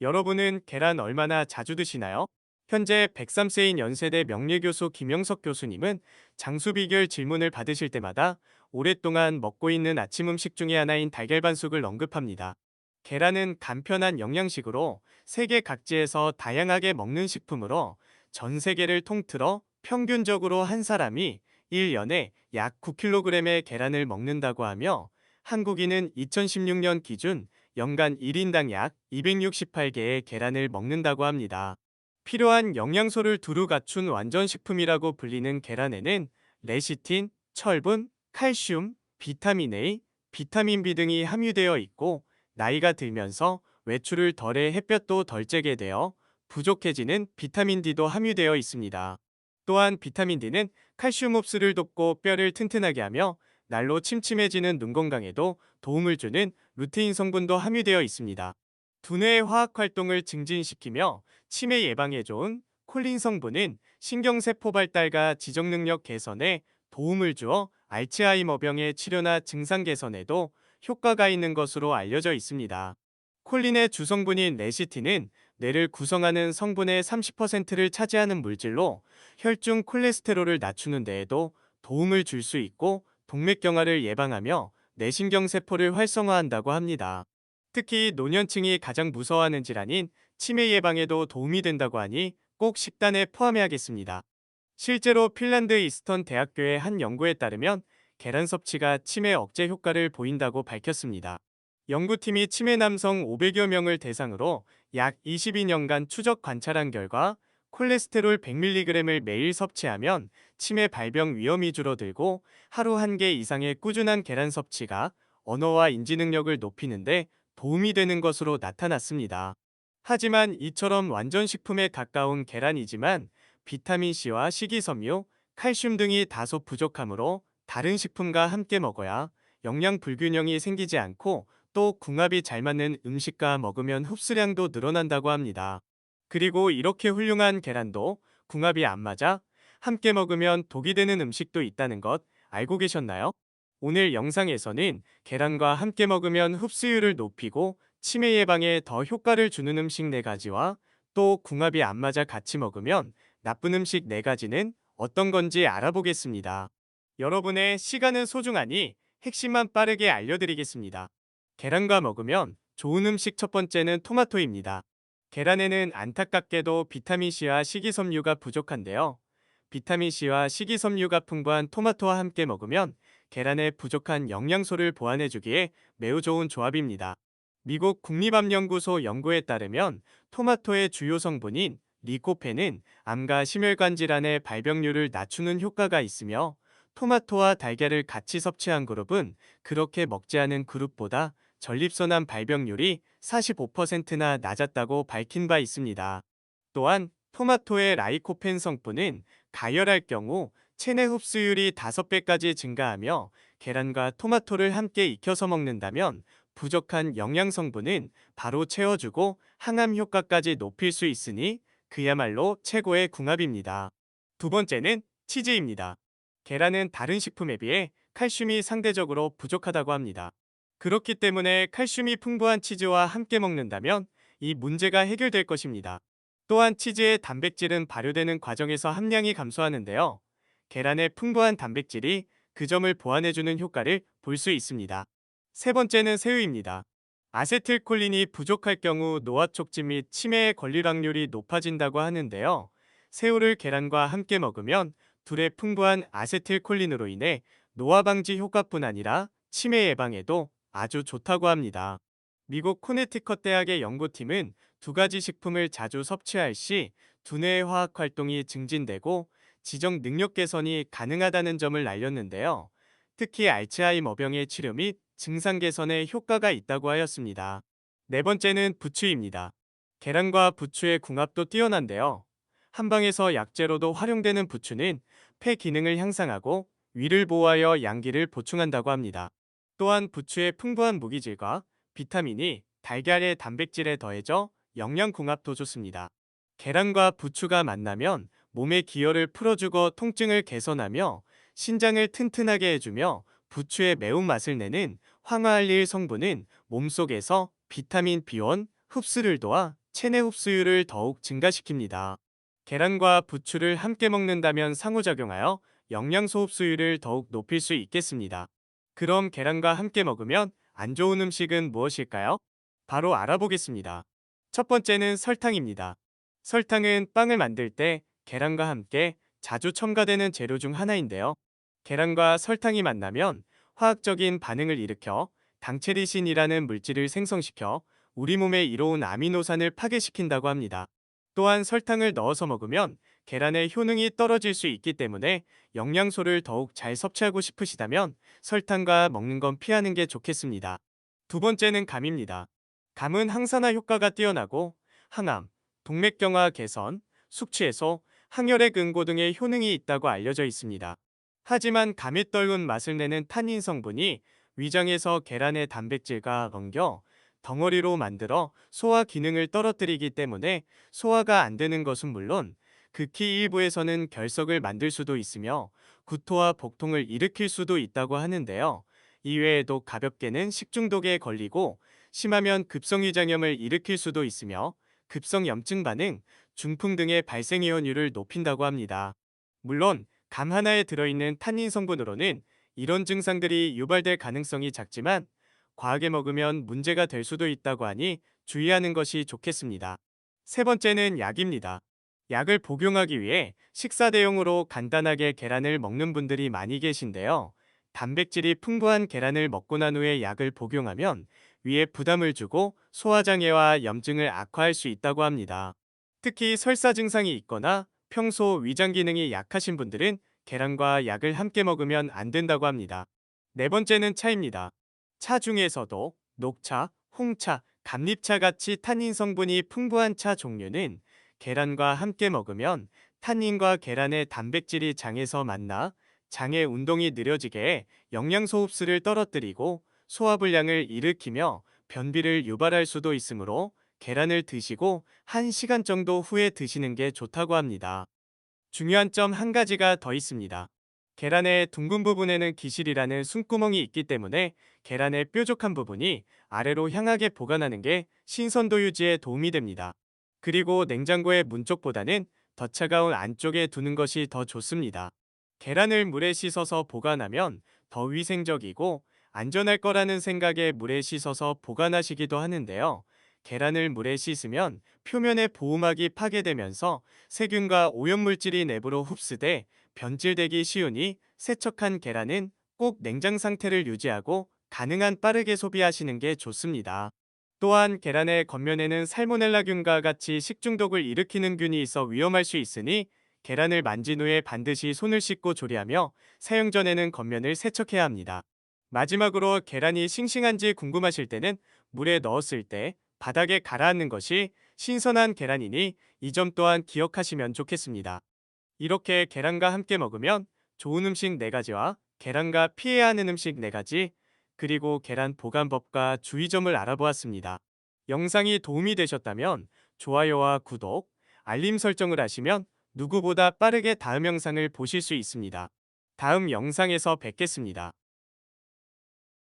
여러분은 계란 얼마나 자주 드시나요? 현재 103세인 연세대 명예교수 김영석 교수님은 장수비결 질문을 받으실 때마다 오랫동안 먹고 있는 아침 음식 중에 하나인 달걀 반숙을 언급합니다. 계란은 간편한 영양식으로 세계 각지에서 다양하게 먹는 식품으로 전 세계를 통틀어 평균적으로 한 사람이 1년에 약 9kg의 계란을 먹는다고 하며 한국인은 2016년 기준 연간 1인당 약 268개의 계란을 먹는다고 합니다. 필요한 영양소를 두루 갖춘 완전식품이라고 불리는 계란에는 레시틴, 철분, 칼슘, 비타민 A, 비타민 B 등이 함유되어 있고 나이가 들면서 외출을 덜해 햇볕도 덜 쬐게 되어 부족해지는 비타민 D도 함유되어 있습니다. 또한 비타민 D는 칼슘 흡수를 돕고 뼈를 튼튼하게 하며 날로 침침해지는 눈 건강에도 도움을 주는 루테인 성분도 함유되어 있습니다. 두뇌의 화학 활동을 증진시키며 치매 예방에 좋은 콜린 성분은 신경세포 발달과 지적 능력 개선에 도움을 주어 알츠하이머병의 치료나 증상 개선에도 효과가 있는 것으로 알려져 있습니다. 콜린의 주성분인 레시틴은 뇌를 구성하는 성분의 30%를 차지하는 물질로 혈중 콜레스테롤을 낮추는 데에도 도움을 줄 수 있고 동맥경화를 예방하며 뇌신경세포를 활성화한다고 합니다. 특히 노년층이 가장 무서워하는 질환인 치매 예방에도 도움이 된다고 하니 꼭 식단에 포함해야겠습니다. 실제로 핀란드 이스턴 대학교의 한 연구에 따르면 계란 섭취가 치매 억제 효과를 보인다고 밝혔습니다. 연구팀이 치매 남성 500여 명을 대상으로 약 22년간 추적 관찰한 결과 콜레스테롤 100mg을 매일 섭취하면 치매 발병 위험이 줄어들고 하루 한 개 이상의 꾸준한 계란 섭취가 언어와 인지 능력을 높이는데 도움이 되는 것으로 나타났습니다. 하지만 이처럼 완전 식품에 가까운 계란이지만 비타민C와 식이섬유, 칼슘 등이 다소 부족하므로 다른 식품과 함께 먹어야 영양 불균형이 생기지 않고 또 궁합이 잘 맞는 음식과 먹으면 흡수량도 늘어난다고 합니다. 그리고 이렇게 훌륭한 계란도 궁합이 안 맞아 함께 먹으면 독이 되는 음식도 있다는 것 알고 계셨나요? 오늘 영상에서는 계란과 함께 먹으면 흡수율을 높이고 치매 예방에 더 효과를 주는 음식 4가지와 또 궁합이 안 맞아 같이 먹으면 나쁜 음식 4가지는 어떤 건지 알아보겠습니다. 여러분의 시간은 소중하니 핵심만 빠르게 알려드리겠습니다. 계란과 먹으면 좋은 음식 첫 번째는 토마토입니다. 계란에는 안타깝게도 비타민C와 식이섬유가 부족한데요. 비타민C와 식이섬유가 풍부한 토마토와 함께 먹으면 계란의 부족한 영양소를 보완해주기에 매우 좋은 조합입니다. 미국 국립암연구소 연구에 따르면 토마토의 주요 성분인 리코펜은 암과 심혈관 질환의 발병률을 낮추는 효과가 있으며 토마토와 달걀을 같이 섭취한 그룹은 그렇게 먹지 않은 그룹보다 전립선암 발병률이 45%나 낮았다고 밝힌 바 있습니다. 또한 토마토의 라이코펜 성분은 가열할 경우 체내 흡수율이 5배까지 증가하며 계란과 토마토를 함께 익혀서 먹는다면 부족한 영양 성분은 바로 채워주고 항암 효과까지 높일 수 있으니 그야말로 최고의 궁합입니다. 두 번째는 치즈입니다. 계란은 다른 식품에 비해 칼슘이 상대적으로 부족하다고 합니다. 그렇기 때문에 칼슘이 풍부한 치즈와 함께 먹는다면 이 문제가 해결될 것입니다. 또한 치즈의 단백질은 발효되는 과정에서 함량이 감소하는데요. 계란의 풍부한 단백질이 그 점을 보완해주는 효과를 볼 수 있습니다. 세 번째는 새우입니다. 아세틸콜린이 부족할 경우 노화 촉진 및 치매에 걸릴 확률이 높아진다고 하는데요. 새우를 계란과 함께 먹으면 둘의 풍부한 아세틸콜린으로 인해 노화 방지 효과뿐 아니라 치매 예방에도 아주 좋다고 합니다. 미국 코네티컷 대학의 연구팀은 두 가지 식품을 자주 섭취할 시 두뇌의 화학 활동이 증진되고 지적 능력 개선이 가능하다는 점을 알렸는데요. 특히 알츠하이머병의 치료 및 증상 개선에 효과가 있다고 하였습니다. 네 번째는 부추입니다. 계란과 부추의 궁합도 뛰어난데요. 한방에서 약재로도 활용되는 부추는 폐 기능을 향상하고 위를 보호하여 양기를 보충한다고 합니다. 또한 부추의 풍부한 무기질과 비타민이 달걀의 단백질에 더해져 영양 궁합도 좋습니다. 계란과 부추가 만나면 몸의 기혈을 풀어주고 통증을 개선하며 신장을 튼튼하게 해주며 부추의 매운맛을 내는 황화알릴 성분은 몸속에서 비타민 B1 흡수를 도와 체내 흡수율을 더욱 증가시킵니다. 계란과 부추를 함께 먹는다면 상호작용하여 영양소 흡수율을 더욱 높일 수 있겠습니다. 그럼 계란과 함께 먹으면 안 좋은 음식은 무엇일까요? 바로 알아보겠습니다. 첫 번째는 설탕입니다. 설탕은 빵을 만들 때 계란과 함께 자주 첨가되는 재료 중 하나인데요. 계란과 설탕이 만나면 화학적인 반응을 일으켜 당체리신이라는 물질을 생성시켜 우리 몸에 이로운 아미노산을 파괴시킨다고 합니다. 또한 설탕을 넣어서 먹으면 계란의 효능이 떨어질 수 있기 때문에 영양소를 더욱 잘 섭취하고 싶으시다면 설탕과 먹는 건 피하는 게 좋겠습니다. 두 번째는 감입니다. 감은 항산화 효과가 뛰어나고 항암, 동맥경화 개선, 숙취 해소, 항혈액 응고 등의 효능이 있다고 알려져 있습니다. 하지만 감이 떨군 맛을 내는 탄닌 성분이 위장에서 계란의 단백질과 엉겨 덩어리로 만들어 소화 기능을 떨어뜨리기 때문에 소화가 안 되는 것은 물론 극히 일부에서는 결석을 만들 수도 있으며 구토와 복통을 일으킬 수도 있다고 하는데요. 이외에도 가볍게는 식중독에 걸리고 심하면 급성위장염을 일으킬 수도 있으며 급성염증 반응, 중풍 등의 발생 위험률을 높인다고 합니다. 물론 감 하나에 들어있는 탄닌 성분으로는 이런 증상들이 유발될 가능성이 작지만 과하게 먹으면 문제가 될 수도 있다고 하니 주의하는 것이 좋겠습니다. 세 번째는 약입니다. 약을 복용하기 위해 식사 대용으로 간단하게 계란을 먹는 분들이 많이 계신데요. 단백질이 풍부한 계란을 먹고 난 후에 약을 복용하면 위에 부담을 주고 소화장애와 염증을 악화할 수 있다고 합니다. 특히 설사 증상이 있거나 평소 위장 기능이 약하신 분들은 계란과 약을 함께 먹으면 안 된다고 합니다. 네 번째는 차입니다. 차 중에서도 녹차, 홍차, 감립차 같이 탄닌 성분이 풍부한 차 종류는 계란과 함께 먹으면 탄닌과 계란의 단백질이 장에서 만나 장의 운동이 느려지게 해 영양소 흡수를 떨어뜨리고 소화불량을 일으키며 변비를 유발할 수도 있으므로 계란을 드시고 1시간 정도 후에 드시는 게 좋다고 합니다. 중요한 점 한 가지가 더 있습니다. 계란의 둥근 부분에는 기실이라는 숨구멍이 있기 때문에 계란의 뾰족한 부분이 아래로 향하게 보관하는 게 신선도 유지에 도움이 됩니다. 그리고 냉장고의 문 쪽보다는 더 차가운 안쪽에 두는 것이 더 좋습니다. 계란을 물에 씻어서 보관하면 더 위생적이고 안전할 거라는 생각에 물에 씻어서 보관하시기도 하는데요. 계란을 물에 씻으면 표면의 보호막이 파괴되면서 세균과 오염물질이 내부로 흡수돼 변질되기 쉬우니 세척한 계란은 꼭 냉장 상태를 유지하고 가능한 빠르게 소비하시는 게 좋습니다. 또한 계란의 겉면에는 살모넬라균과 같이 식중독을 일으키는 균이 있어 위험할 수 있으니 계란을 만진 후에 반드시 손을 씻고 조리하며 사용 전에는 겉면을 세척해야 합니다. 마지막으로 계란이 싱싱한지 궁금하실 때는 물에 넣었을 때 바닥에 가라앉는 것이 신선한 계란이니 이 점 또한 기억하시면 좋겠습니다. 이렇게 계란과 함께 먹으면 좋은 음식 4가지와 계란과 피해야 하는 음식 4가지, 그리고 계란 보관법과 주의점을 알아보았습니다. 영상이 도움이 되셨다면 좋아요와 구독, 알림 설정을 하시면 누구보다 빠르게 다음 영상을 보실 수 있습니다. 다음 영상에서 뵙겠습니다.